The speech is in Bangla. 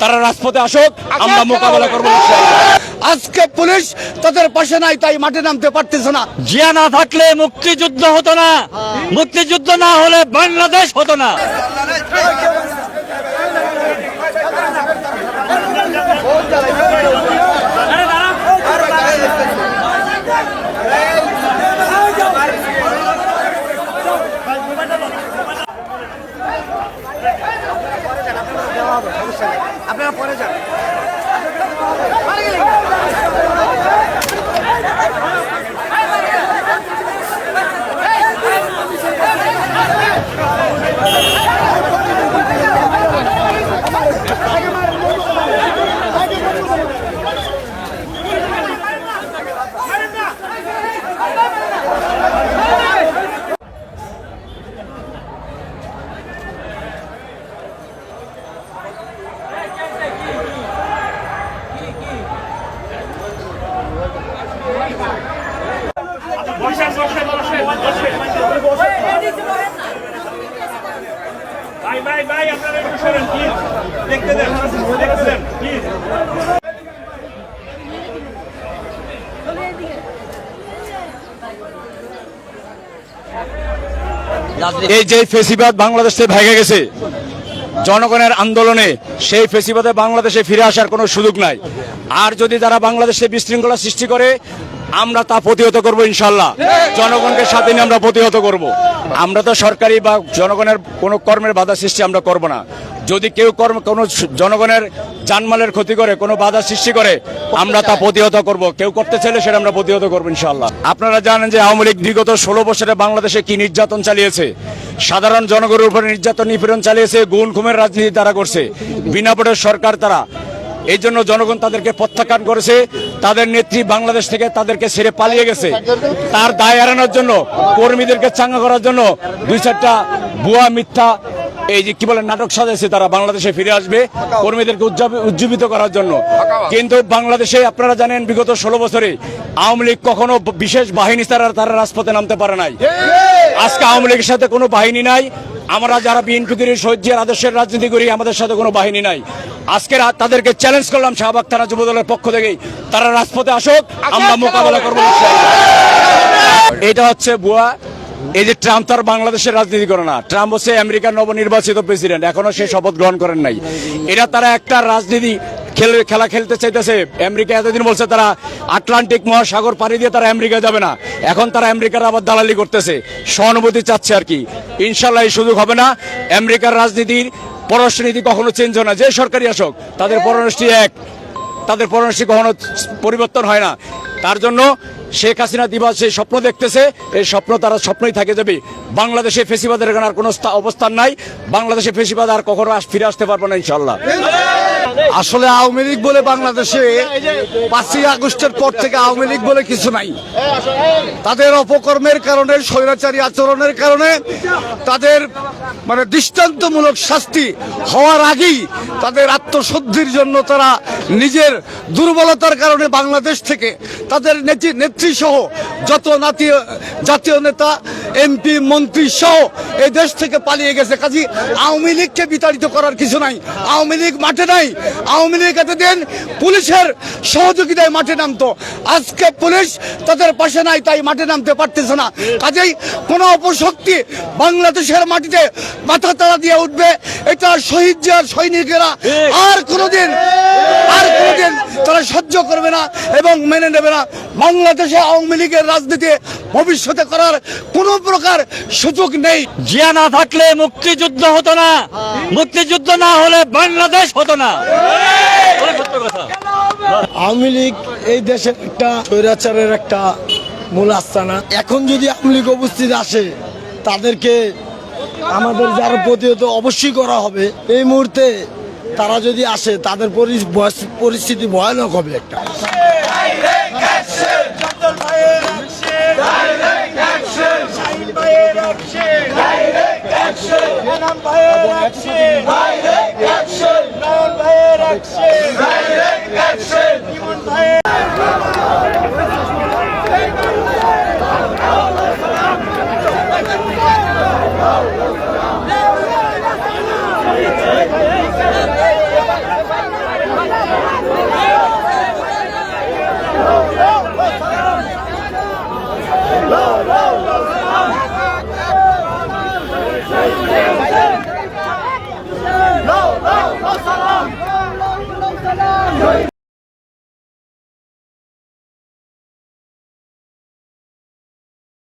তারা রাজপথে আসুক আমরা মোকাবেলা করব আজকে পুলিশ তাদের পাশে নাই তাই মাঠে নামতে পারতেছে না। জিয়া না থাকলে মুক্তিযুদ্ধ হতো না। মুক্তিযুদ্ধ না হলে বাংলাদেশ হতো না। এই যে ফেসিবাদ বাংলাদেশে ভেঙে গেছে, জনগণের আন্দোলনে সেই ফেসিবাদে বাংলাদেশে ফিরে আসার কোনো সুযোগ নাই। আর যদি তারা বাংলাদেশে বিশৃঙ্খলা সৃষ্টি করে আমরা তা প্রতিহত করব ইনশাল্লাহ। জনগণকে সাথে নিয়ে আমরা প্রতিহত করব। আমরা তো সরকারি বা জনগণের কোনো কর্মের বাধা সৃষ্টি আমরা করব না। যদি কেউ কর্ম কোনো জনগণের জানমালের ক্ষতি করে, কোনো বাধা সৃষ্টি করে, আমরা তা প্রতিহত করব। কেউ করতে চাইলে সেটা আমরা প্রতিহত করব ইনশাল্লাহ। আপনারা জানেন যে আওয়ামী লীগ বিগত ষোলো বছরে বাংলাদেশে কি নির্যাতন চালিয়েছে? সাধারণ জনগণের উপরে নির্যাতন নিপীড়ন চালিয়েছে গুণ খুমের রাজনীতি তারা করছে। বিনা সরকার তারা এই জন্য জনগণ তাদেরকে প্রত্যাখ্যান করেছে। তাদের নেত্রী বাংলাদেশ থেকে তাদেরকে ছেড়ে পালিয়ে গেছে। তার দায় এড়ানোর জন্য, কর্মীদেরকে চাঙ্গা করার জন্য দুই চারটা ভুয়া মিথ্যা এই যে কি বলে নাটক সাজাইছে তারা বাংলাদেশে ফিরে আসবে কর্মীদেরকে উজ্জীবিত করার জন্য। কিন্তু বাংলাদেশে আপনারা জানেন বিগত ষোলো বছরে আওয়ামী লীগ কখনো বিশেষ বাহিনী তারা তারা রাজপথে নামতে পারে নাই। আজকে আওয়ামী লীগের সাথে কোনো বাহিনী নাই। আমরা যারা বিএনপি করি সহ্যের আদর্শের রাজনীতি করি আমাদের সাথে কোনো বাহিনী নাই। আজকে তাদেরকে চ্যালেঞ্জ করলাম শাহবাগ থানা যুব দলের পক্ষ থেকে তারা রাজপথে আসুক আমরা মোকাবেলা করব এটা হচ্ছে বুয়া এই যে ট্রাম্প তার বাংলাদেশের রাজনীতি করে না। ট্রাম্প হচ্ছে আমেরিকার নবনির্বাচিত প্রেসিডেন্ট এখনও সে শপথ গ্রহণ করেন নাই। এটা তারা একটা রাজনীতি খেলে, খেলা খেলতে চাইতেছে। আমেরিকা এতদিন বলছে তারা আটলান্টিক মহাসাগর পাড়ি দিয়ে তারা আমেরিকা যাবে না। এখন তারা আমেরিকার আবার দালালি করতেছে। সহানুভূতি চাচ্ছে আর কি। ইনশাল্লাহ এই সুযোগ হবে না। আমেরিকার রাজনীতির পররাষ্ট্রনীতি কখনো চেঞ্জ হয় না। যে সরকারি আসক, তাদের পররাষ্ট্রী এক। তাদের পররাষ্ট্রী কখনো পরিবর্তন হয় না। তার জন্য শেখ হাসিনা দিবা সেই স্বপ্ন দেখতেছে, এই স্বপ্ন তারা স্বপ্নই থাকে যাবে। বাংলাদেশে ফেসিবাদের এখানে আর কোনো অবস্থান নাই। বাংলাদেশে ফেসিবাদ আর কখনো ফিরে আসতে পারব না ইনশাল্লাহ আসলে আওয়ামী লীগ বলে বাংলাদেশে পাঁচই আগস্টের পর থেকে আওয়ামী লীগ বলে কিছু নাই। তাদের অপকর্মের কারণে, স্বৈরাচারী আচরণের কারণে তাদের মানে দৃষ্টান্তমূলক শাস্তি হওয়ার আগেই তাদের আত্মশুদ্ধির জন্য তারা নিজের দুর্বলতার কারণে বাংলাদেশ থেকে তাদের নেত্রী সহ যত নাতীয় জাতীয় নেতা এমপি মন্ত্রী সহ এই দেশ থেকে পালিয়ে গেছে। কাজী আওয়ামী লীগকে বিতাড়িত করার কিছু নাই। আওয়ামী লীগ মাঠে নাই। আওয়ামী লীগ এতদিন পুলিশের সহযোগিতায় মাঠে নামতো। আজকে পুলিশ তাদের পাশে নাই, তাই মাঠে নামতে পারতেছে না। কাজেই কোনো অপশক্তি বাংলাদেশের মাটিতে মাথা তাড়া দিয়ে উঠবে। এটা শহীদ জিয়ার সৈনিকেরা আর কোনোদিন আর কোনোদিন তারা সহ্য করবে না এবং মেনে নেবে না। বাংলাদেশে আওয়ামী লীগের রাজনীতি ভবিষ্যতে করার কোনো প্রকার সুযোগ নেই। জিয়া না থাকলে মুক্তিযুদ্ধ হতো না। মুক্তিযুদ্ধ না হলে বাংলাদেশ হতো না। আওয়ামী লীগ এই দেশের একটা স্বৈরাচারের একটা মূল আস্তানা। এখন যদি আওয়ামী লীগ উপস্থিত আসে তাদেরকে আমাদের যারা প্রতিহত অবশ্যই করা হবে এই মুহূর্তে তারা যদি আসে, তাদের পরিস্থিতি ভয়ানক হবে একটা!